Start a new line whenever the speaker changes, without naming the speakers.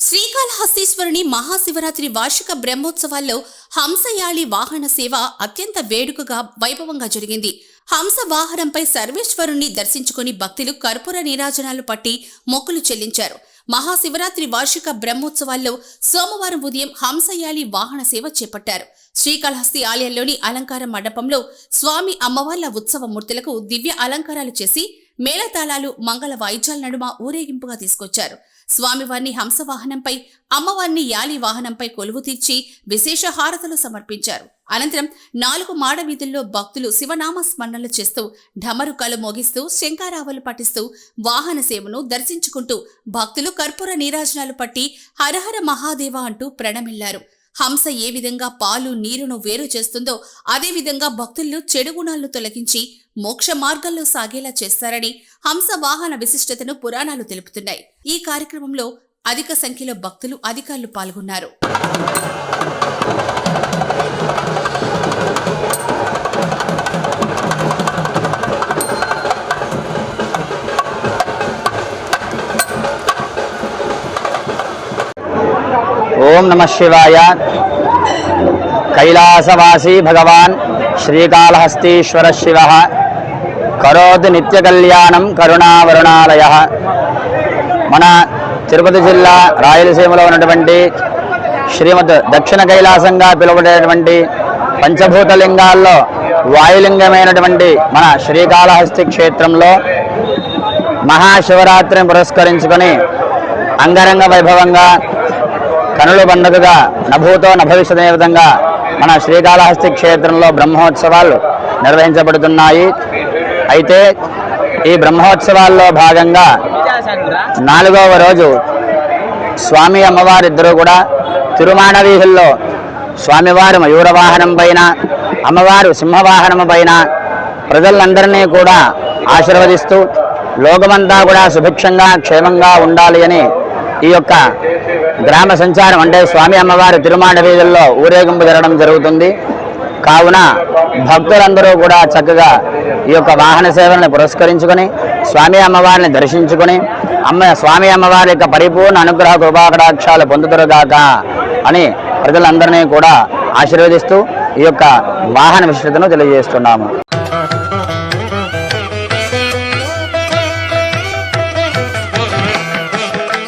శ్రీకాళహస్తీశ్వరుని మహాశివరాత్రి వార్షిక బ్రహ్మోత్సవాల్లో హంసయాళి వాహన సేవ అత్యంత వేడుకగా వైభవంగా జరిగింది. హంస వాహనంపై సర్వేశ్వరుణ్ణి దర్శించుకుని భక్తులు కర్పూర నీరాజనాలు పట్టి మొక్కులు చెల్లించారు. మహాశివరాత్రి వార్షిక బ్రహ్మోత్సవాల్లో సోమవారం ఉదయం హంసయాలి వాహన సేవ చేపట్టారు. శ్రీకాళహస్తి ఆలయంలోని అలంకార మండపంలో స్వామి అమ్మవార్ల ఉత్సవ మూర్తులకు దివ్య అలంకారాలు చేసి మేళతాళాలు మంగళ వాయిద్యాల నడుమ ఊరేగింపుగా తీసుకొచ్చారు. స్వామివారిని హంసవాహనంపై అమ్మవారిని యాలి వాహనంపై కొలువు తీర్చి విశేష హారతలు సమర్పించారు. అనంతరం నాలుగు మాడ వీధుల్లో భక్తులు శివనామ స్మరణలు చేస్తూ ఢమరుకాలు మోగిస్తూ శంకారావులు పఠిస్తూ వాహన సేవను దర్శించుకుంటూ భక్తులు కర్పూర నీరాజనాలు పట్టి హరహర మహాదేవ అంటూ ప్రణమిల్లారు. హంస ఏ విధంగా పాలు నీరును వేరు చేస్తుందో అదే విధంగా భక్తుల్లో చెడు గుణాలను తొలగించి మోక్ష మార్గంలో సాగేలా చేస్తారని హంస వాహన విశిష్టతను పురాణాలు తెలుపుతున్నాయి. ఈ కార్యక్రమంలో అధిక సంఖ్యలో భక్తులు అధికారులు పాల్గొన్నారు.
ఓం నమ శివాయ. కైలాసవాసీ భగవాన్ శ్రీకాళహస్తీశ్వర శివ. కరోతి నిత్యకళ్యాణం కరుణావరుణాలయ. మన తిరుపతి జిల్లా రాయలసీమలో ఉన్నటువంటి శ్రీమద్ దక్షిణ కైలాసంగా పిలువబడేటువంటి పంచభూతలింగాల్లో వాయులింగమైనటువంటి మన శ్రీకాళహస్తి క్షేత్రంలో మహాశివరాత్రిని పురస్కరించుకొని అంగరంగ వైభవంగా కనుల పండుగగా నభూతో నభవిష్యత్ అనే విధంగా మన శ్రీకాళహస్తి క్షేత్రంలో బ్రహ్మోత్సవాలు నిర్వహించబడుతున్నాయి. అయితే ఈ బ్రహ్మోత్సవాల్లో భాగంగా నాలుగవ రోజు స్వామి అమ్మవారిద్దరూ కూడా తిరుమాణ వీధుల్లో స్వామివారి మయూర వాహనం పైన అమ్మవారు సింహవాహనము పైన ప్రజలందరినీ కూడా ఆశీర్వదిస్తూ లోకమంతా కూడా సుభిక్షంగా క్షేమంగా ఉండాలి అని ఈ యొక్క గ్రామ సంచారం అంటే స్వామి అమ్మవారి తిరుమాడ వీధుల్లో ఊరేగింపు జరగడం జరుగుతుంది. కావున భక్తులందరూ కూడా చక్కగా ఈ యొక్క వాహన సేవలను పురస్కరించుకొని స్వామి అమ్మవారిని దర్శించుకొని అమ్మ స్వామి అమ్మవారి యొక్క పరిపూర్ణ అనుగ్రహ కృపాకటాక్షాలు పొందుతురుగాక అని ప్రజలందరినీ కూడా ఆశీర్వదిస్తూ ఈ యొక్క వాహన విశిష్టతను తెలియజేస్తున్నాము.